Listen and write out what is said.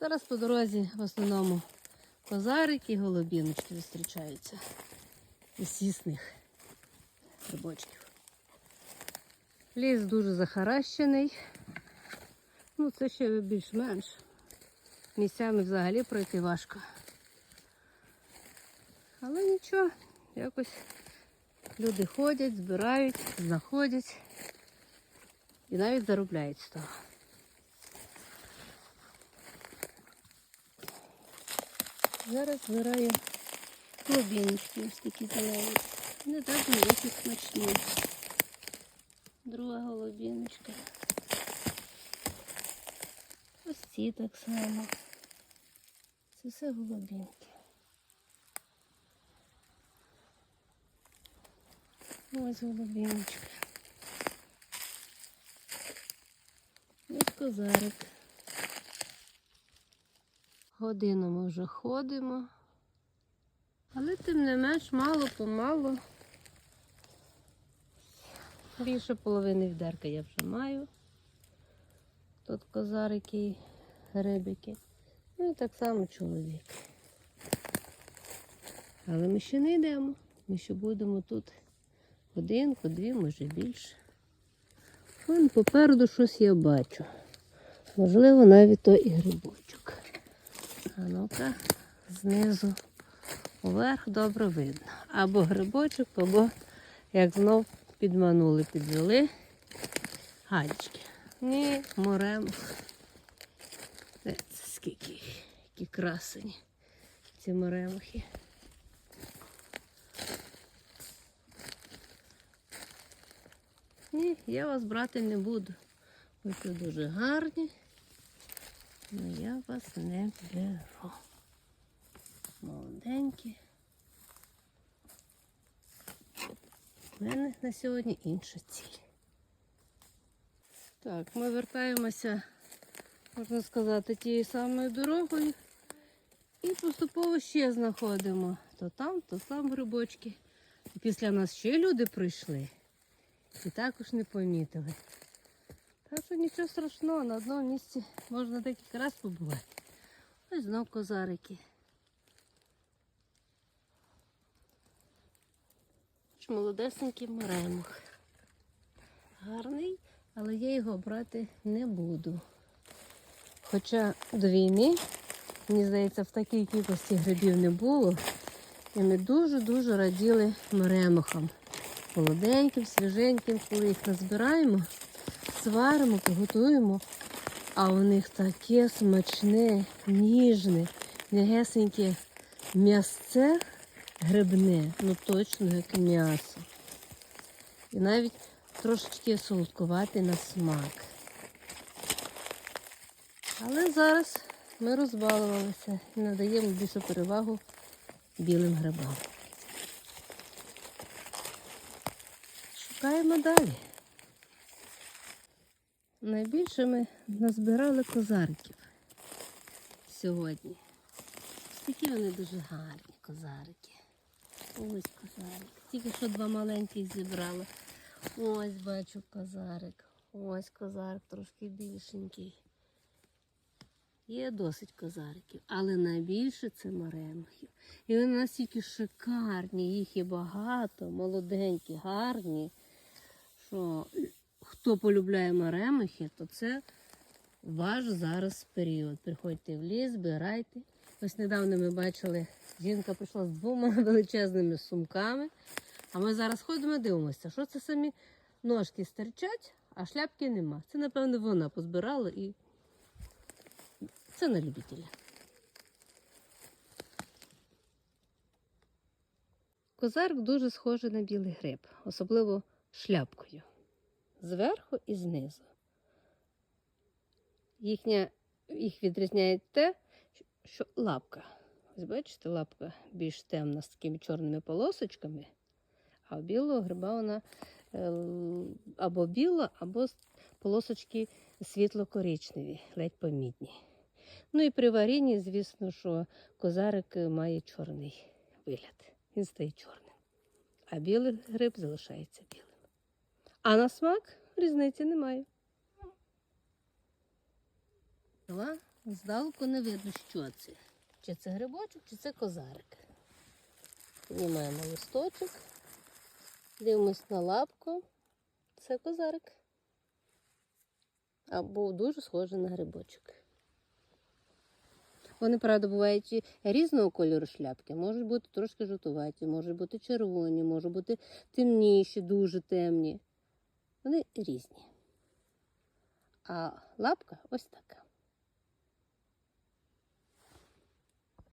Зараз по дорозі в основному козарики голубіночки зустрічаються із сісних грибочків. Ліс дуже захаращений. Ну, це ще більш-менш. Місцями взагалі пройти важко. Але нічого, якось люди ходять, збирають, знаходять і навіть заробляють з того. Зараз збираю клубіночки, ось такі зелені. Не так не досить смачні. Друга голубіночка. Ось ці так само. Це все голубінки. Ось голубіночка. Ось козарик. Годину ми вже ходимо. Але тим не менш мало помалу. Більше половини відерка я вже маю. Тут козарики і грибики. Ну і так само чоловік. Але ми ще не йдемо. Ми ще будемо тут годинку, дві, може більше. Вон попереду щось я бачу. Можливо, навіть то і грибочок. А ну-ка, знизу вверх добре видно. Або грибочок, або як знов підманули, підвели галічки. Ні, морем. Це скільки які красені ці моремахи. Ні, я вас брати не буду. Ви тут дуже гарні. Але я вас не беру. Молоденькі. У мене на сьогодні інша ціль. Так, ми вертаємося, можна сказати, тією самою дорогою. І поступово ще знаходимо то там, то там грибочки. Після нас ще люди прийшли і також не помітили. Так що нічого страшного, на одному місці можна декілька разів побувати. Ось знов козарики. Молодесенький моремох. Гарний, але я його брати не буду. Хоча до війни, мені здається, в такій кількості грибів не було. І ми дуже-дуже раділи моремохам. Молоденьким, свіженьким, коли їх назбираємо, сваримо, приготуємо. А у них таке смачне, ніжне, м'ягесеньке м'ясце грибне, ну точно як м'ясо. І навіть трошечки солодкувати на смак. Але зараз ми розбалувалися і надаємо більшу перевагу білим грибам. Шукаємо далі. Найбільше ми назбирали козариків сьогодні. Такі вони дуже гарні козарики. Ось козарик. Тільки що два маленьких зібрала. Ось бачу козарик. Ось козарик трошки більшенький. Є досить козариків, але найбільше це маремахів. І вони настільки шикарні, їх є багато, молоденькі, гарні. Що хто полюбляє маремахи, то це ваш зараз період. Приходьте в ліс, збирайте. Ось недавно ми бачили, жінка прийшла з двома величезними сумками. А ми зараз ходимо і дивимося, що це самі ножки стирчать, а шляпки нема. Це, напевно, вона позбирала і це на любителя. Козарик дуже схожий на білий гриб, особливо шляпкою. Зверху і знизу. Їхня, їх відрізняє те, що лапка. Ось бачите, лапка більш темна з такими чорними полосочками, а у білого гриба вона е, або біла, або полосочки світло-коричневі, ледь помітні. Ну і при варінні, звісно, що козарик е, має чорний вигляд. Він стає чорним. А білий гриб залишається білим. А на смак різниці немає. Здалеку не видно, що це. Чи це грибочок, чи це козарик. Знімаємо листочок, дивимось на лапку. Це козарик. Або дуже схожий на грибочок. Вони, правда, бувають різного кольору шляпки. Можуть бути трошки жовтуваті, можуть бути червоні, можуть бути темніші, дуже темні. Вони різні. А лапка ось така.